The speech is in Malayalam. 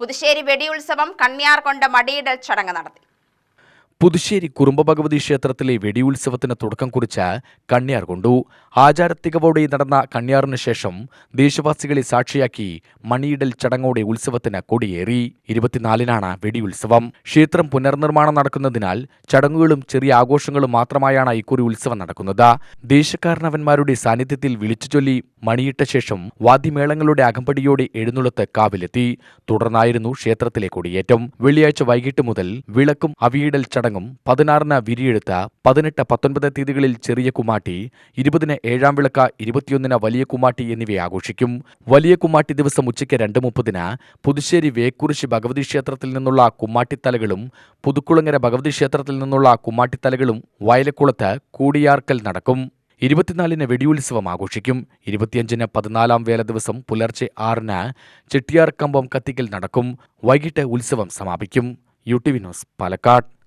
പുതുശ്ശേരി വെടിയുത്സവം കണ്ണിയാർകൊണ്ട മടിയിടൽ ചടങ്ങ് നടത്തി. പുതുശ്ശേരി കുറുമ്പ ഭഗവതി ക്ഷേത്രത്തിലെ വെടിയുത്സവത്തിന് തുടക്കം കുറിച്ച് കണ്യാർ കൊണ്ടു. ആചാരത്തികവോടെ നടന്ന കണ്യാറിന് ശേഷം ദേശവാസികളെ സാക്ഷിയാക്കി മണിയിടൽ ചടങ്ങോടെ ഉത്സവത്തിന് കൊടിയേറി. ഇരുപത്തിനാലിനാണ് വെടിയുത്സവം. ക്ഷേത്രം പുനർനിർമ്മാണം നടക്കുന്നതിനാൽ ചടങ്ങുകളും ചെറിയ ആഘോഷങ്ങളും മാത്രമായാണ് ഇക്കുറി ഉത്സവം നടക്കുന്നത്. ദേശക്കാരനവന്മാരുടെ സാന്നിധ്യത്തിൽ വിളിച്ചുചൊല്ലി മണിയിട്ട ശേഷം വാദ്യമേളങ്ങളുടെ അകമ്പടിയോടെ എഴുന്നള്ളത്ത് കാവിലെത്തി. തുടർന്നായിരുന്നു ക്ഷേത്രത്തിലെ കൊടിയേറ്റം. വെള്ളിയാഴ്ച വൈകിട്ട് മുതൽ വിളക്കും അവിയിടൽ ചടങ്ങും പതിനാറിന് വിരിയെഴുത്ത പതിനെട്ട് പത്തൊൻപത് തീയതികളിൽ ചെറിയ കുമാട്ടി ഇരുപതിന് ഏഴാം വിളക്ക് ഇരുപത്തിയൊന്നിന് വലിയ കുമാട്ടി എന്നിവയെ ആഘോഷിക്കും. വലിയ കുമാട്ടി ദിവസം ഉച്ചയ്ക്ക് രണ്ട് മുപ്പതിന് പുതുശ്ശേരി വേക്കുറിശി ഭഗവതി ക്ഷേത്രത്തിൽ നിന്നുള്ള കുമ്മാട്ടിത്തലകളും പുതുക്കുളങ്ങര ഭഗവതി ക്ഷേത്രത്തിൽ നിന്നുള്ള കുമ്മാട്ടിത്തലകളും വയലക്കുളത്ത് കൂടിയാർക്കൽ നടക്കും. ഇരുപത്തിനാലിന് വെടിയുത്സവം ആഘോഷിക്കും. ഇരുപത്തിയഞ്ചിന് പതിനാലാം വേല ദിവസം പുലർച്ചെ ആറിന് ചെട്ടിയാർ കമ്പം കത്തിക്കൽ നടക്കും. വൈകിട്ട് ഉത്സവം സമാപിക്കും. U T V news Palakkad.